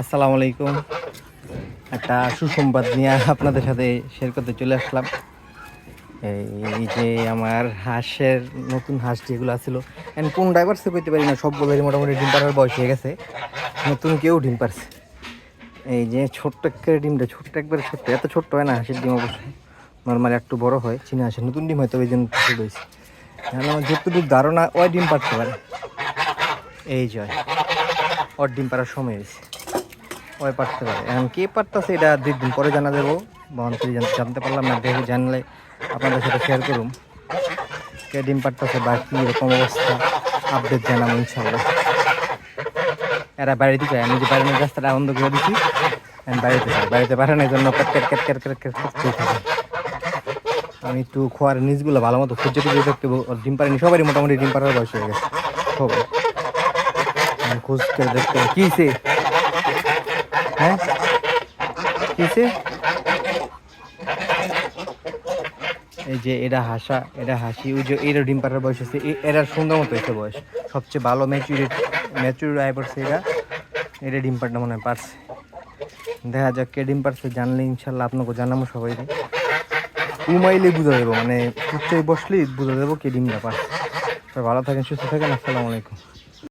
আসসালামু আলাইকুম। একটা সুসংবাদ নিয়ে আপনাদের সাথে শেয়ার করতে চলে আসলাম। এই যে আমার হাঁসের নতুন হাঁস যেগুলো আছিল এখন কোন ড্রাইভার সে পারি না সবগুলোরই মোটামুটি ডিম পাড়ার বয়স হয়ে গেছে। নতুন কেউ ডিম পারছে এই যে ছোট্ট একটা ডিমটা, ছোট্ট একবারে ছোট্ট, এত ছোট্ট হয় না হাঁসের ডিম অবশ্যই নর্মালি একটু বড় হয়, চীনা হাঁসের নতুন ডিম হয়তো ওই জন্য হয়েছে এখন আমার যতটুকু ধারণা, ওই ডিম পারতে পারে। এই জয় ওর ডিম পাড়ার সময় হয়েছে। ওই পারতে পারে। এখন কে পারতেছে এটা দুই দিন পরে জানা দেবো বা অনেকে জানতে পারলাম না, দেখে জানলে আপনাদের সাথে শেয়ার করুম। কে ডিম পারতেছে বা কী এরকম অবস্থা আপডেট জানাব ইনশাল্লাহ এরা বাড়িতে যায় আমি যে বাড়ির রাস্তাটা আনন্দ করে দিচ্ছি বাড়িতে যাই। বাড়িতে পারে না এই জন্য cat cat cat cat cat. আমি একটু খোয়ার নিচগুলো ভালো মতো খুঁজে খুঁজে দেখতে ডিম পারিনি সবারই মোটামুটি ডিম পাড়ার বয়স হয়ে গেছে। সবাই। আমি দেখতে। কি হ্যাঁ? কি হয়েছে এই যে এটা হাসা এটা হাসি, ওই যে এরা ডিম পাড়ার বয়স আছে এরা সুন্দর মতো হয়েছে বয়স। সবচেয়ে ভালো ম্যাচুরিট ম্যাচুর আয় পড়ছে এরা। এটা ডিম পাড়টা মনে হয় পারছে। দেখা যাক কে ডিম পারছে জানলে ইনশাল্লাহ আপনাকে জানাব সবাই উমাইলে বুঝা দেবো মানে উচ্চাই বসলেই বুঝা দেবো কে ডিমটা পারছে ভালো থাকেন, সুস্থ থাকেন, আসসালামু আলাইকুম।